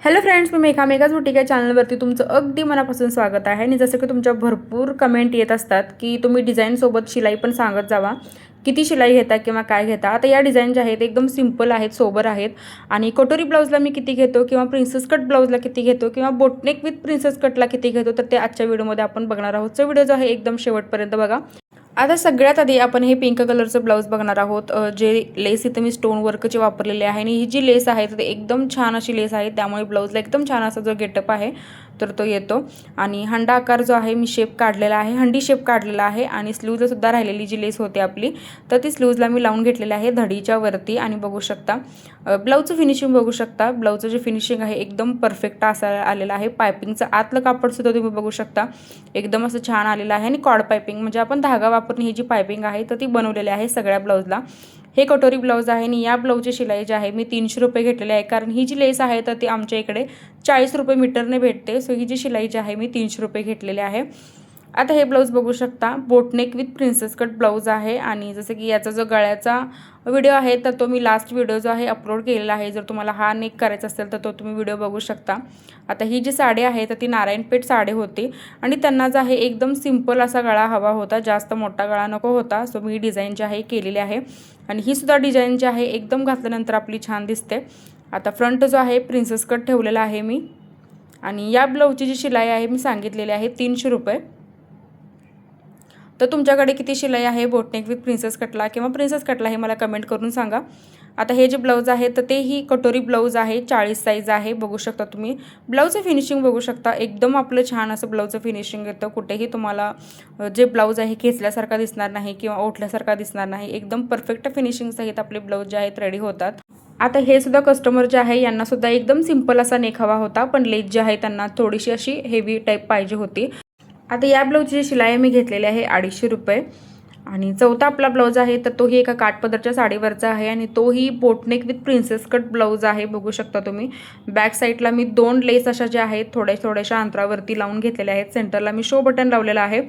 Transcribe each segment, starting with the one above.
Hello friends मी Megha. मेघाच boutique या चॅनलवरती तुमचं अगदी मनापासून स्वागत आहे. आणि जसं की तुमच्या भरपूर कमेंट येत असतात की तुम्ही डिझाईनसोबत शिलाई पण सांगत जावा. किती शिलाई घेता किंवा काय घेता? आता या डिझाईन ज्या आहेत एकदम सिंपल आहेत सोबर आहेत. आणि कटोरी ब्लाऊजला मी किती घेतो किंवा प्रिन्सेस कट ब्लाऊजला किती घेतो किंवा बोटनेक विथ प्रिन्सेस कटला किती घेतो तर ते आजच्या व्हिडिओमध्ये आपण बघणार आहोत. तो व्हिडिओ जो आहे एकदम शेवटपर्यंत बघा. आता सगळ्यात आधी आपण हे पिंक कलरचं ब्लाऊज बघणार आहोत. जे लेस इथं मी स्टोन वर्कचे वापरलेले आहे आणि ही जी लेस आहे तर एकदम छान अशी लेस आहे. त्यामुळे ब्लाऊजला एकदम छान असा जो गेटअप आहे तर तो येतो. आणि हंडा आकार जो आहे मी शेप काढलेला आहे. हंडी शेप काढलेला आहे आणि स्लूजसुद्धा सुद्धा राहिलेली जी लेस होती आपली तर ती स्लूजला मी लावून घेतलेली आहे धडीच्या वरती. आणि बघू शकता ब्लाऊजचं फिनिशिंग बघू शकता. ब्लाऊजचं जे फिनिशिंग आहे एकदम परफेक्ट असा आलेलं आहे. पायपिंगचं आतलं कापडसुद्धा तुम्ही बघू शकता. एकदम असं छान आलेलं आहे. आणि कॉड पायपिंग म्हणजे आपण धागा वापरून ही जी पायपिंग आहे तर ती बनवलेली आहे सगळ्या ब्लाऊजला हे कटोरी ब्लाऊज आहे आणि या ब्लाऊजची शिलाई जी आहे मी तीनशे रुपये घेतलेली आहे. कारण ही जी लेस आहे तर ती आमच्या इकडे चाळीस रुपये मीटरने भेटते. सो ही जी शिलाई जी आहे मी तीनशे रुपये घेतलेली आहे. आता हे ब्लाऊज बघू शकता. Boatneck with princess cut blouse आहे आणि जसं की याचा जो गळ्याचा व्हिडिओ आहे तर तो मी लास्ट व्हिडिओ जो आहे अपलोड केलेला आहे. जर तुम्हाला हा नेक करायचा असेल तर तो तुम्ही व्हिडिओ बघू शकता. आता ही जी साडी आहे तर ती नारायणपेठ साडी होती. आणि त्यांना जो आहे एकदम सिंपल असा गळा हवा होता. जास्त मोठा गळा नको होता. सो मी डिझाईन जी आहे केलेली आहे. आणि ही सुद्धा डिझाईन जी आहे एकदम घातल्यानंतर आपली छान दिसते. आता फ्रंट जो आहे प्रिन्सेस कट ठेवलेला आहे मी. आणि या ब्लाऊजची जी शिलाई आहे मी सांगितलेली आहे तीनशे रुपये. तर तुमच्याकडे किती शिलाई आहे? बोटनेक विथ प्रिन्सेस कटला किंवा प्रिन्सेस कटला हे मला कमेंट करून सांगा. आता हे जे ब्लाऊज आहे तर तेही कटोरी ब्लाऊज आहे चाळीस साईज आहे बघू शकता तुम्ही. ब्लाऊजचं फिनिशिंग बघू शकता. एकदम आपलं छान असं ब्लाऊजचं फिनिशिंग येतं. कुठेही तुम्हाला जे ब्लाऊज आहे खेचल्यासारखा दिसणार नाही किंवा ओठल्यासारखा दिसणार नाही. एकदम परफेक्ट फिनिशिंग सहित आपले ब्लाऊज जे आहेत रेडी होतात. आता हे सुद्धा कस्टमर जे आहे यांना सुद्धा एकदम सिंपल असा नेक हवा होता पण लेज जे आहे त्यांना थोडीशी अशी हेवी टाईप पाहिजे होती. आता या ब्लाऊजची शिलाई मी घेतलेली आहे अडीचशे रुपये. आणि चौथा आपला ब्लाऊज आहे तर तोही एका काठपदरच्या साडीवरचा आहे आणि तोही boatneck with princess cut blouse आहे बघू शकता तुम्ही. बॅक साईडला मी दोन लेस अशा ज्या आहेत थोड्या थोड्याशा अंतरावरती लावून घेतलेल्या आहेत. सेंटरला मी शो बटन लावलेला आहे.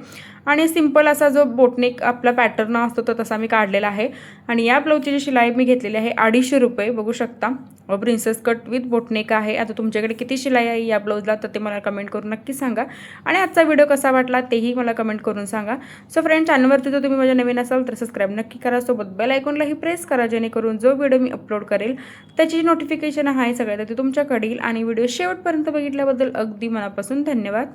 आणि सिंपल असा जो बोटनेक आपला पॅटर्न असतो तो तसा मी काढलेला आहे. आणि या ब्लाऊजची जी शिलाई मी घेतलेली आहे अडीचशे रुपये बघू शकता. प्रिन्सेस कट विथ बोटनेक आहे. आता तुमच्याकडे किती शिलाई आहे या ब्लाऊजला तर ते मला कमेंट करून नक्की सांगा. आणि आजचा व्हिडिओ कसा वाटला तेही मला कमेंट करून सांगा. सो फ्रेंड चॅनलवरती जर तुम्ही माझ्या नवीन असाल तर सबस्क्राईब नक्की करा. सोबत बेल आयकॉनलाही प्रेस करा जेणेकरून जो व्हिडिओ मी अपलोड करेल त्याची नोटिफिकेशन आहे सगळ्यात ते तुमच्याकडे येईल. आणि व्हिडिओ शेवटपर्यंत बघितल्याबद्दल अगदी मनापासून धन्यवाद.